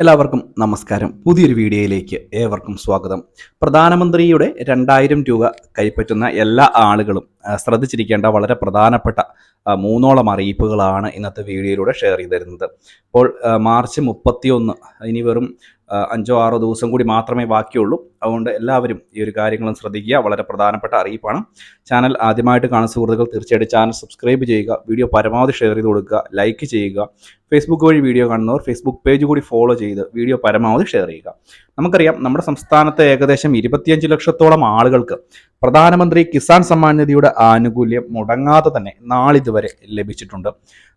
എല്ലാവർക്കും നമസ്കാരം. പുതിയൊരു വീഡിയോയിലേക്ക് ഏവർക്കും സ്വാഗതം. പ്രധാനമന്ത്രിയുടെ രണ്ടായിരം രൂപ കൈപ്പറ്റുന്ന എല്ലാ ആളുകളും ശ്രദ്ധിച്ചിരിക്കേണ്ട വളരെ പ്രധാനപ്പെട്ട മൂന്നോളം അറിയിപ്പുകളാണ് ഇന്നത്തെ വീഡിയോയിലൂടെ ഷെയർ ചെയ്ത് തരുന്നത്. ഇപ്പോൾ ആ, മാർച്ച് മുപ്പത്തിയൊന്ന് ഇനി വെറും അഞ്ചോ ആറോ ദിവസം കൂടി മാത്രമേ ബാക്കിയുള്ളൂ. അതുകൊണ്ട് എല്ലാവരും ഈ ഒരു കാര്യങ്ങളും ശ്രദ്ധിക്കുക. വളരെ പ്രധാനപ്പെട്ട അറിയിപ്പാണ്. ചാനൽ ആദ്യമായിട്ട് കാണുന്ന സുഹൃത്തുക്കൾ തീർച്ചയായിട്ടും ചാനൽ സബ്സ്ക്രൈബ് ചെയ്യുക. വീഡിയോ പരമാവധി ഷെയർ ചെയ്ത് കൊടുക്കുക. ലൈക്ക് ചെയ്യുക. ഫേസ്ബുക്ക് വഴി വീഡിയോ കാണുന്നവർ ഫേസ്ബുക്ക് പേജ് കൂടി ഫോളോ ചെയ്ത് വീഡിയോ പരമാവധി ഷെയർ ചെയ്യുക. നമുക്കറിയാം നമ്മുടെ സംസ്ഥാനത്ത് ഏകദേശം ഇരുപത്തിയഞ്ച് ലക്ഷത്തോളം ആളുകൾക്ക് പ്രധാനമന്ത്രി കിസാൻ സമ്മാൻ നിധിയുടെ ആനുകൂല്യം മുടങ്ങാതെ തന്നെ നാളിതുവരെ ലഭിച്ചിട്ടുണ്ട്.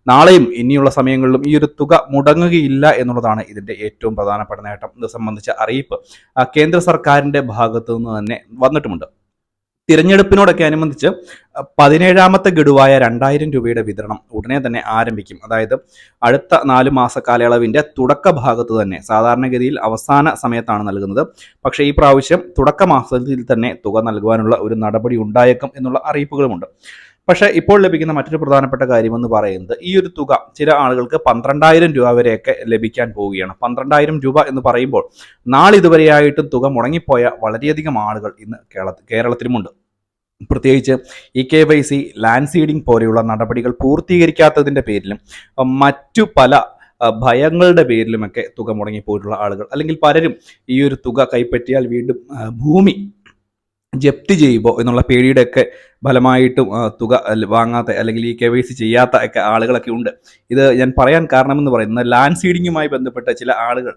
നാളെയും ഇനിയുള്ള സമയങ്ങളിലും ഈ ഒരു തുക മുടങ്ങുകയില്ല എന്നുള്ളതാണ് ഇതിന്റെ ഏറ്റവും പ്രധാനപ്പെട്ട നേട്ടം. ഇത് സംബന്ധിച്ച അറിയിപ്പ് കേന്ദ്ര സർക്കാരിന്റെ ഭാഗത്തു നിന്ന് തന്നെ വന്നിട്ടുമുണ്ട്. തിരഞ്ഞെടുപ്പിനോടൊക്കെ അനുബന്ധിച്ച് പതിനേഴാമത്തെ ഗഡുവായ രണ്ടായിരം രൂപയുടെ വിതരണം ഉടനെ തന്നെ ആരംഭിക്കും. അതായത് അടുത്ത നാല് മാസ കാലയളവിന്റെ തുടക്ക ഭാഗത്ത് തന്നെ സാധാരണഗതിയിൽ അവസാന സമയത്താണ് നൽകുന്നത്. പക്ഷേ ഈ പ്രാവശ്യം തുടക്ക മാസത്തിൽ തന്നെ തുക നൽകുവാനുള്ള ഒരു നടപടി ഉണ്ടായേക്കും എന്നുള്ള അറിയിപ്പുകളുമുണ്ട്. പക്ഷേ ഇപ്പോൾ ലഭിക്കുന്ന മറ്റൊരു പ്രധാനപ്പെട്ട കാര്യമെന്ന് പറയുന്നത് ഈ ഒരു തുക ചില ആളുകൾക്ക് പന്ത്രണ്ടായിരം രൂപ വരെയൊക്കെ ലഭിക്കാൻ പോവുകയാണ്. പന്ത്രണ്ടായിരം രൂപ എന്ന് പറയുമ്പോൾ നാളിതുവരെയായിട്ടും തുക മുടങ്ങിപ്പോയ വളരെയധികം ആളുകൾ ഇന്ന് കേരള കേരളത്തിലുമുണ്ട്. പ്രത്യേകിച്ച് E K Y C land seeding പോലെയുള്ള നടപടികൾ പൂർത്തീകരിക്കാത്തതിന്റെ പേരിലും മറ്റു പല ഭയങ്ങളുടെ പേരിലുമൊക്കെ തുക മുടങ്ങിപ്പോയിട്ടുള്ള ആളുകൾ അല്ലെങ്കിൽ പലരും ഈ ഒരു തുക കൈപ്പറ്റിയാൽ വീണ്ടും ഭൂമി ജപ്തി ചെയ്യുമ്പോൾ എന്നുള്ള പേടിയുടെയൊക്കെ ഫലമായിട്ടും തുക വാങ്ങാത്ത അല്ലെങ്കിൽ ഈ കെ വൈ സി ചെയ്യാത്ത ഒക്കെ ആളുകളൊക്കെ ഉണ്ട്. ഇത് ഞാൻ പറയാൻ കാരണമെന്ന് പറയുന്നത് ലാൻഡ് സീഡിങ്ങുമായി ബന്ധപ്പെട്ട ചില ആളുകൾ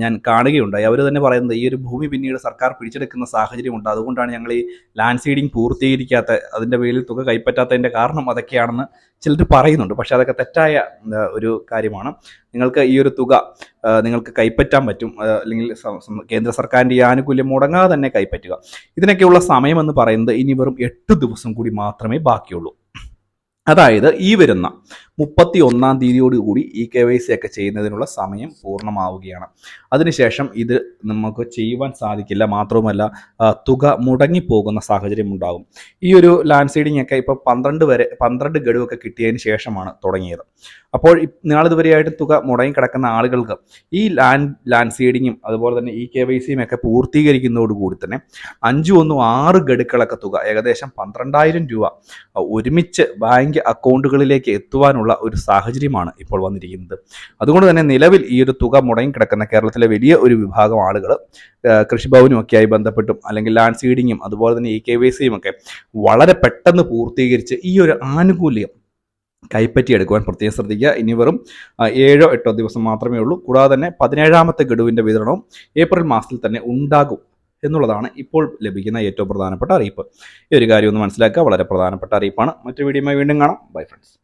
ഞാൻ കാണുകയുണ്ടായി. അവർ തന്നെ പറയുന്നത് ഈ ഒരു ഭൂമി പിന്നീട് സർക്കാർ പിടിച്ചെടുക്കുന്ന സാഹചര്യമുണ്ട് അതുകൊണ്ടാണ് ഞങ്ങൾ ഈ ലാൻഡ് സീഡിങ് പൂർത്തീകരിക്കാത്ത അതിന്റെ പേരിൽ തുക കൈപ്പറ്റാത്തതിന്റെ കാരണം അതൊക്കെയാണെന്ന് ചിലർ പറയുന്നുണ്ട്. പക്ഷെ അതൊക്കെ തെറ്റായ ഒരു കാര്യമാണ്. നിങ്ങൾക്ക് ഈ ഒരു തുക നിങ്ങൾക്ക് കൈപ്പറ്റാൻ പറ്റും. അല്ലെങ്കിൽ കേന്ദ്ര സർക്കാരിന്റെ ഈ ആനുകൂല്യം മുടങ്ങാതെ തന്നെ കൈപ്പറ്റുക. ഇതിനൊക്കെയുള്ള സമയമെന്ന് പറയുന്നത് ഇനി വെറും എട്ട് ദിവസം കൂടി മാത്രമേ ബാക്കിയുള്ളൂ. അതായത് ഈ വരുന്ന മുപ്പത്തി ഒന്നാം തീയതിയോടുകൂടി ഇ കെ വൈ സി ഒക്കെ ചെയ്യുന്നതിനുള്ള സമയം പൂർണമാവുകയാണ്. അതിനുശേഷം ഇത് നമുക്ക് ചെയ്യുവാൻ സാധിക്കില്ല. മാത്രവുമല്ല തുക മുടങ്ങിപ്പോകുന്ന സാഹചര്യം ഉണ്ടാകും. ഈ ഒരു ലാൻഡ് സീഡിംഗ് ഒക്കെ ഇപ്പോൾ പന്ത്രണ്ട് വരെ പന്ത്രണ്ട് ഗഡുവൊക്കെ കിട്ടിയതിന് ശേഷമാണ് തുടങ്ങിയത്. അപ്പോൾ നാളിതുവരെയായിട്ട് തുക മുടങ്ങി കിടക്കുന്ന ആളുകൾക്ക് ഈ ലാൻഡ് ലാൻഡ് സീഡിങ്ങും അതുപോലെ തന്നെ ഇ കെ വൈ സിയും ഒക്കെ പൂർത്തീകരിക്കുന്നതോടുകൂടി തന്നെ അഞ്ചു ഒന്നും ആറ് ഗഡുക്കളൊക്കെ തുക ഏകദേശം പന്ത്രണ്ടായിരം രൂപ ഒരുമിച്ച് ബാങ്ക് അക്കൗണ്ടുകളിലേക്ക് എത്തുവാനുള്ള ഒരു സാഹചര്യമാണ് ഇപ്പോൾ വന്നിരിക്കുന്നത്. അതുകൊണ്ട് തന്നെ നിലവിൽ ഈ ഒരു തുക മുടങ്ങി കിടക്കുന്ന കേരളത്തിലെ വലിയ ഒരു വിഭാഗം ആളുകൾ കൃഷിഭവനും ഒക്കെയായി ബന്ധപ്പെട്ടും അല്ലെങ്കിൽ ലാൻഡ് സീഡിങ്ങും അതുപോലെ തന്നെ ഇ കെ വൈ സിയും ഒക്കെ വളരെ പെട്ടെന്ന് പൂർത്തീകരിച്ച് ഈ ഒരു ആനുകൂല്യം കൈപ്പറ്റിയെടുക്കുവാൻ പ്രത്യേകം ശ്രദ്ധിക്കുക. ഇനി വെറും ഏഴോ എട്ടോ ദിവസം മാത്രമേ ഉള്ളൂ. കൂടാതെ തന്നെ പതിനേഴാമത്തെ ഗഡുവിന്റെ വിതരണവും ഏപ്രിൽ മാസത്തിൽ തന്നെ ഉണ്ടാകും എന്നുള്ളതാണ് ഇപ്പോൾ ലഭിക്കുന്ന ഏറ്റവും പ്രധാനപ്പെട്ട അറിയിപ്പ്. ഈ ഒരു കാര്യം ഒന്ന് മനസ്സിലാക്കുക. വളരെ പ്രധാനപ്പെട്ട അറിയിപ്പാണ്. മറ്റു വീഡിയോയുമായി വീണ്ടും കാണാം. Bye friends.